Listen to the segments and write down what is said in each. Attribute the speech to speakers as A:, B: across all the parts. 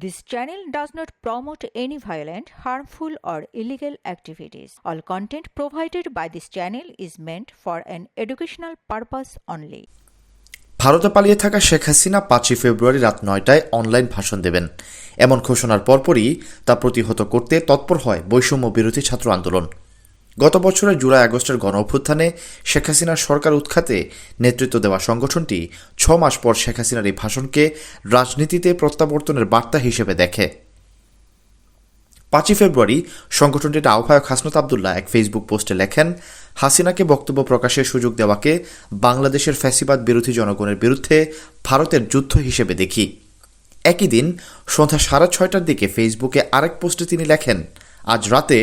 A: This channel does not promote any violent, harmful, or illegal activities. All content provided by this channel is meant for an educational purpose only.
B: ভারতে পালিয়ে থাকা শেখ হাসিনা পাঁচই ফেব্রুয়ারি রাত নয়টায় online ভাষণ দেবেন এমন ঘোষণার পরপরই তা প্রতিহত করতে তৎপর হয় বৈষম্য বিরোধী ছাত্র আন্দোলন গত বছরের জুলাই আগস্টের গণ অভ্যুত্থানে শেখ হাসিনার সরকার উৎখাতে নেতৃত্ব দেওয়া সংগঠনটি ছ মাস পর শেখ হাসিনার এই ভাষণকে রাজনীতিতে প্রত্যাবর্তনের বার্তা হিসেবে দেখে। পাঁচই ফেব্রুয়ারি সংগঠনটির আহ্বায়ক হাসনত আবদুল্লাহ এক ফেসবুক পোস্টে লেখেন, হাসিনাকে বক্তব্য প্রকাশের সুযোগ দেওয়াকে বাংলাদেশের ফ্যাসিবাদ বিরোধী জনগণের বিরুদ্ধে ভারতের যুদ্ধ হিসেবে দেখি। একই দিন সন্ধ্যা সাড়ে ছয়টার দিকে ফেসবুকে আরেক পোস্টে তিনি লেখেন আজ রাতে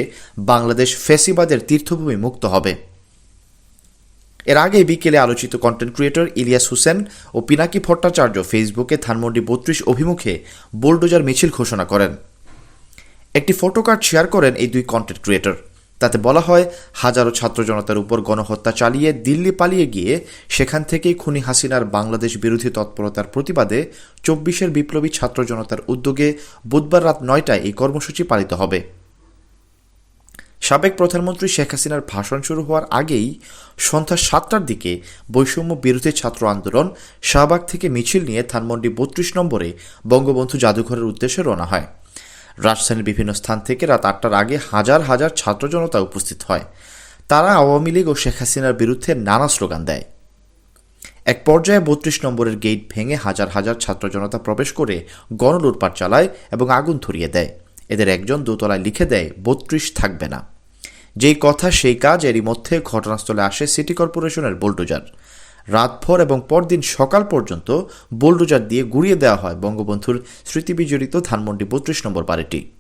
B: বাংলাদেশ ফেসিবাদের তীর্থভূমি মুক্ত হবে। এর আগে বিকেলে আলোচিত কন্টেন্ট ক্রিয়েটর ইলিয়াস হোসেন ও পিনাকি ভট্টাচার্য ফেসবুকে ধানমন্ডি বত্রিশ অভিমুখে বোলডোজার মিছিল ঘোষণা করেন। একটি ফটোকার্ড শেয়ার করেন এই দুই কন্টেন্ট ক্রিয়েটর তাতে বলা হয়, হাজারো ছাত্র জনতার উপর গণহত্যা চালিয়ে দিল্লি পালিয়ে গিয়ে সেখান থেকেই খুনি হাসিনার বাংলাদেশ বিরোধী তৎপরতার প্রতিবাদে চব্বিশের বিপ্লবী ছাত্র জনতার উদ্যোগে বুধবার রাত নয়টায় এই কর্মসূচি পালিত হবে। সাবেক প্রধানমন্ত্রী শেখ হাসিনার ভাষণ শুরু হওয়ার আগেই সন্ধ্যা সাতটার দিকে বৈষম্য বিরোধী ছাত্র আন্দোলন শাহবাগ থেকে মিছিল নিয়ে ধানমন্ডি বত্রিশ নম্বরে বঙ্গবন্ধু জাদুঘরের উদ্দেশ্যে রওনা হয়। রাজধানীর বিভিন্ন স্থান থেকে রাত আটটার আগে হাজার হাজার ছাত্র জনতা উপস্থিত হয়। তারা আওয়ামী লীগ ও শেখ হাসিনার বিরুদ্ধে নানা স্লোগান দেয়। এক পর্যায়ে বত্রিশ নম্বরের গেট ভেঙে হাজার হাজার ছাত্র জনতা প্রবেশ করে গণলুটপাট চালায় এবং আগুন ধরিয়ে দেয়। এদের একজন দোতলায় লিখে দেয়, বত্রিশ থাকবে না। যেই কথা সেই কাজ এরই মধ্যে ঘটনাস্থলে আসে সিটি কর্পোরেশনের বোলডোজার। রাতভর এবং পরদিন সকাল পর্যন্ত বোলডোজার দিয়ে গুড়িয়ে দেওয়া হয় বঙ্গবন্ধুর স্মৃতিবিজড়িত ধানমন্ডি বত্রিশ নম্বর বাড়িটি।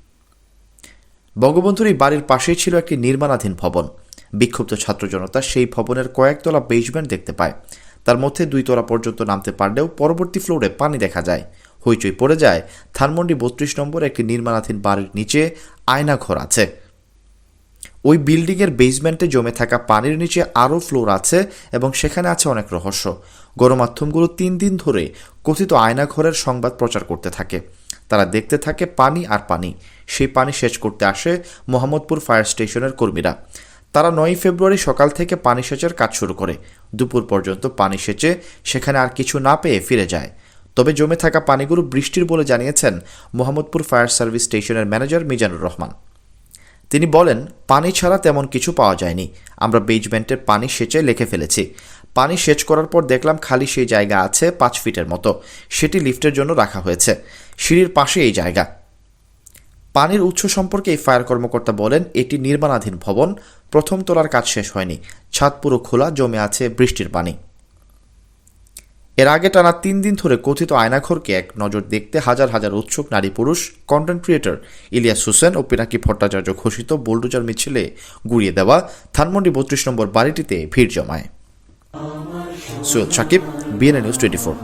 B: বঙ্গবন্ধুর এই বাড়ির পাশেই ছিল একটি নির্মাণাধীন ভবন। বিক্ষুব্ধ ছাত্র জনতা সেই ভবনের কয়েকতলা বেসমেন্ট দেখতে পায়। তার মধ্যে দুই তলা পর্যন্ত নামতে পারলেও পরবর্তী ফ্লোরে পানি দেখা যায়। হইচই পড়ে যায়। ধানমন্ডি বত্রিশ নম্বর একটি নির্মাণাধীন বাড়ির নিচে আয়না ঘর আছে। ওই বিল্ডিংয়ের বেসমেন্টে জমে থাকা পানির নিচে আরও ফ্লোর আছে এবং সেখানে আছে অনেক রহস্য। গণমাধ্যমগুলো তিন দিন ধরে কথিত আয়নাঘরের সংবাদ প্রচার করতে থাকে। তারা দেখতে থাকে পানি আর পানি। সেই পানি সেচ করতে আসে মোহাম্মদপুর ফায়ার স্টেশনের কর্মীরা। তারা নয় ফেব্রুয়ারি সকাল থেকে পানি সেচের কাজ শুরু করে। দুপুর পর্যন্ত পানি সেচে সেখানে আর কিছু না পেয়ে ফিরে যায়। তবে জমে থাকা পানিগুলো বৃষ্টির বলে জানিয়েছেন মোহাম্মদপুর ফায়ার সার্ভিস স্টেশনের ম্যানেজার মিজানুর রহমান। তিনি বলেন, পানি ছাড়া তেমন কিছু পাওয়া যায়নি। আমরা বেজমেন্টের পানি সেচে লেখে ফেলেছি। পানি সেচ করার পর দেখলাম খালি সেই জায়গা আছে পাঁচ ফিটের মতো। সেটি লিফটের জন্য রাখা হয়েছে। সিঁড়ির পাশে এই জায়গা। পানির উৎস সম্পর্কে এই ফায়ার কর্মকর্তা বলেন, এটি নির্মাণাধীন ভবন। প্রথম তোলার কাজ শেষ হয়নি। ছাদ পুরো খোলা, জমে আছে বৃষ্টির পানি। এর আগে টানা তিন দিন ধরে কথিত আয়নাঘরকে এক নজর দেখতে হাজার হাজার উৎসুক নারী পুরুষ কন্টেন্ট ক্রিয়েটর ইলিয়াস হোসেন ও পিনাকি ভট্টাচার্য ঘোষিত বোলডোজার মিছিলে গুড়িয়ে দেওয়া ধানমন্ডি বত্রিশ নম্বর বাড়িটিতে ভিড় জমায়। Syed Sakib BNA news twenty four